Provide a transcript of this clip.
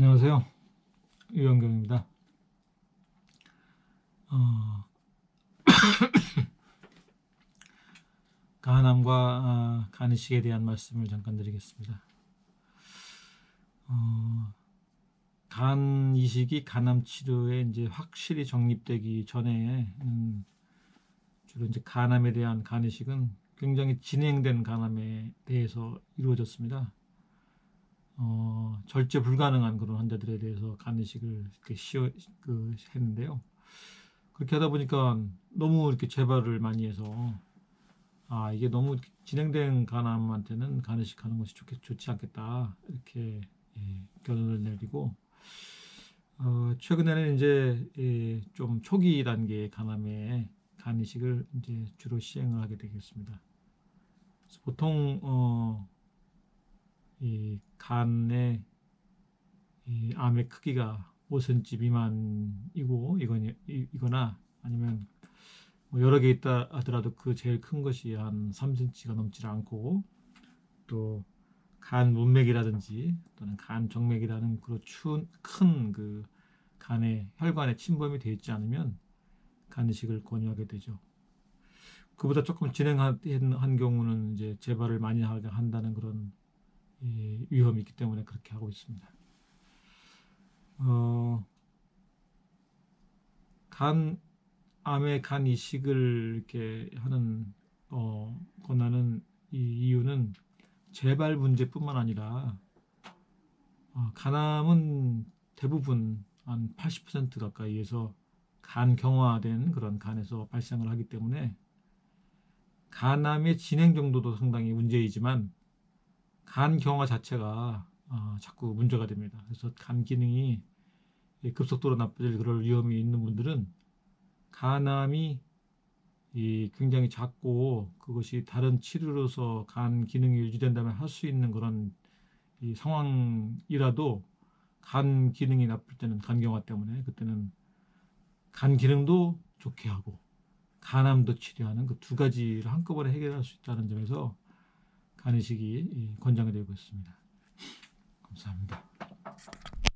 안녕하세요. 유영경입니다. 어, 간암과 아, 간이식에 대한 말씀을 잠깐 드리겠습니다. 어, 간 이식이 간암 치료에 이제 확실히 정립되기 전에 음, 주로 이제 간암에 대한 간 이식은 굉장히 진행된 간암에 대해서 이루어졌습니다. 어, 절제 불가능한 그런 환자들에 대해서 간이식을 이렇게 시어 그 했는데요. 그렇게 하다 보니까 너무 이렇게 재발을 많이 해서 아 이게 너무 진행된 간암한테는 간이식 하는 것이 좋겠, 좋지 않겠다 이렇게 예, 결론을 내리고 어, 최근에는 이제 예, 좀 초기 단계 간암에 간이식을 이제 주로 시행을 하게 되겠습니다. 보통 어, 이 간의 이 암의 크기가 5cm 미만이고 이거니 이- 이거나 아니면 뭐 여러 개 있다 하더라도 그 제일 큰 것이 한 3cm가 넘지 않고 또 간 문맥이라든지 또는 간 정맥이라는 그런 큰그 간의 혈관에 침범이 되어 있지 않으면 간이식을 권유하게 되죠. 그보다 조금 진행한 한 경우는 이제 재발을 많이 하게 한다는 그런 이 위험이 있기 때문에 그렇게 하고 있습니다. 어, 간 암의 간 이식을 이렇게 하는 어, 권하는 이 이유는 재발 문제뿐만 아니라 어, 간암은 대부분 한 80% 가까이에서 간 경화된 그런 간에서 발생을 하기 때문에 간암의 진행 정도도 상당히 문제이지만 간 경화 자체가 어, 자꾸 문제가 됩니다. 그래서 간 기능이 급속도로 나빠질 그럴 위험이 있는 분들은 간암이 이 굉장히 작고 그것이 다른 치료로서 간 기능이 유지된다면 할 수 있는 그런 이 상황이라도 간 기능이 나쁠 때는 간 경화 때문에 그때는 간 기능도 좋게 하고 간암도 치료하는 그 두 가지를 한꺼번에 해결할 수 있다는 점에서 간이식이 이 권장이 되고 있습니다. 감사합니다.